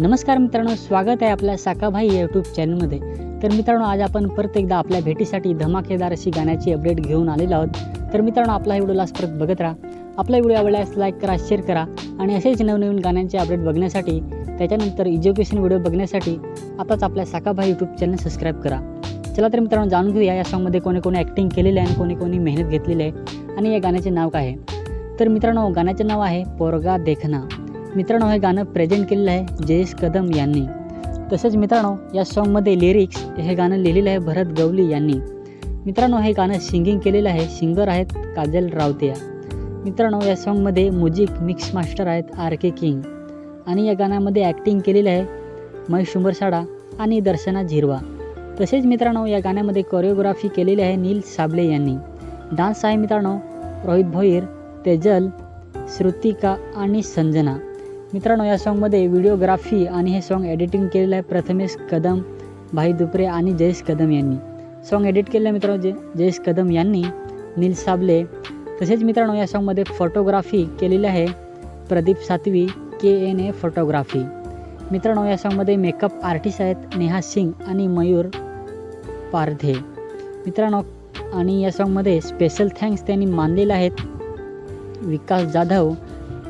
नमस्कार मित्रांनो स्वागत आहे आपल्या साकाभाई यूट्यूब चॅनलमध्ये तर मित्रांनो आज आपण परत एकदा आपल्या भेटीसाठी धमाकेदार अशी गाण्याची अपडेट घेऊन आलेलो आहोत. तर मित्रांनो आपला व्हिडिओ लास्ट परत बघत राहा. आपला व्हिडिओ आवडल्यास लाईक करा शेअर करा आणि असेच नवनवीन गाण्यांचे अपडेट बघण्यासाठी त्याच्यानंतर एज्युकेशन व्हिडिओ बघण्यासाठी आताच आपल्या साकाभाई यूट्यूब चॅनल सबस्क्राईब करा. चला तर मित्रांनो जाणून घेऊया या सॉंगमध्ये कोणी कोणी ॲक्टिंग केलेली आहे आणि कोणी कोणी मेहनत घेतलेली आहे आणि या गाण्याचे नाव काय आहे. तर मित्रांनो गाण्याचे नाव आहे पोरगा देखना. मित्रांनो हे गाणं प्रेझेंट केलेलं आहे जयेश कदम यांनी. तसेच मित्रांनो या सॉन्गमध्ये लिरिक्स हे गाणं लिहिलेलं आहे भरत गवली यांनी. मित्रांनो हे गाणं सिंगिंग केलेलं आहे सिंगर आहेत काजल रावतिया. मित्रांनो या सॉन्गमध्ये म्युझिक मिक्स मास्टर आहेत आर के किंग. आणि या गाण्यामध्ये ॲक्टिंग केलेलं आहे महेश उंबरसाडा आणि दर्शना झिरवा. तसेच मित्रांनो या गाण्यामध्ये कोरिओग्राफी केलेली आहे नील साबले यांनी. डान्स आहे मित्रांनो रोहित भोईर तेजल श्रुतिका आणि संजना. मित्रांनो या सॉन्गमध्ये व्हिडिओग्राफी आणि हे सॉन्ग एडिटिंग केलेलं आहे प्रथमेश कदम भाई दुपरे आणि जयेश कदम यांनी. सॉन्ग एडिट केलेलं आहे मित्रांनो जे जयेश कदम यांनी. नील साबले. तसेच मित्रांनो या सॉन्गमध्ये फोटोग्राफी केलेली आहे प्रदीप सातवी के एन ए फोटोग्राफी मित्रांनो या सॉन्गमध्ये मेकअप आर्टिस्ट आहेत नेहा सिंग आणि मयूर पारधे. मित्रांनो आणि या सॉन्गमध्ये स्पेशल थँक्स त्यांनी मानलेले आहेत विकास जाधव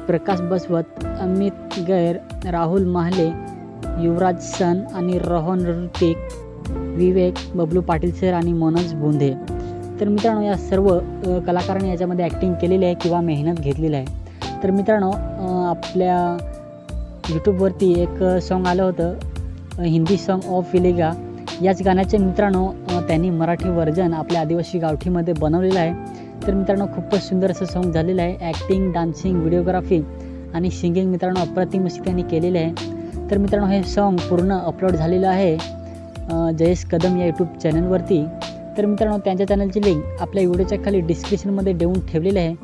प्रकाश बसवत अमित गैर राहुल महाले युवराज सन आणि रोहन ऋतिक विवेक बबलू पाटील सर आणि मनोज बोंधे तर मित्रांनो या सर्व कलाकारांनी याच्यामध्ये ॲक्टिंग केलेली आहे किंवा मेहनत घेतलेली आहे. तर मित्रांनो आपल्या यूट्यूबवरती एक सॉन्ग आलं होतं हिंदी सॉन्ग ऑफ विलेगा याच गाण्याचे मित्रांनो त्यांनी मराठी वर्जन आपल्या आदिवासी गावठीमध्ये बनवलेलं आहे. तर मित्रांनो खूपच सुंदर असं सॉन्ग झालेलं आहे. ॲक्टिंग डान्सिंग व्हिडिओग्राफी आणि सिंगिंग मित्रांनो अप्रतिम अशी त्यांनी केलेले आहे. तर मित्रांनो हे सॉन्ग पूर्ण अपलोड झालेलं आहे जयेश कदम या यूट्यूब चॅनलवरती तर मित्रांनो त्यांच्या चॅनलची लिंक आपल्या व्हिडिओच्या खाली डिस्क्रिप्शनमध्ये देऊन ठेवलेली आहे.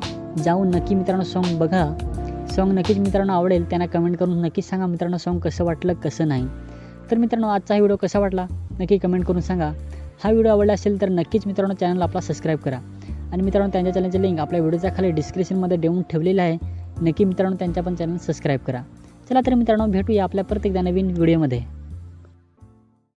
जाऊन नक्की मित्रांनो सॉन्ग बघा. सॉन्ग नक्कीच मित्रांनो आवडेल त्यांना कमेंट करून नक्कीच सांगा मित्रांनो सॉन्ग कसं वाटलं कसं नाही. तर मित्रांनो आजचा हा व्हिडिओ कसा वाटला नक्की कमेंट करून सांगा. हा व्हिडिओ आवडला असेल तर नक्कीच मित्रांनो चॅनल आपला सबस्क्राईब करा. आणि मित्रांनो त्यांच्या चॅनलची लिंक आपल्या व्हिडिओच्या खाली डिस्क्रिप्शनमध्ये देऊन ठेवलेलं आहे. नक्की मित्रांनो त्यांच्या पण चॅनल सबस्क्राईब करा. चला तर मित्रांनो भेटूया आपल्या प्रत्येकदा नवीन व्हिडिओमध्ये.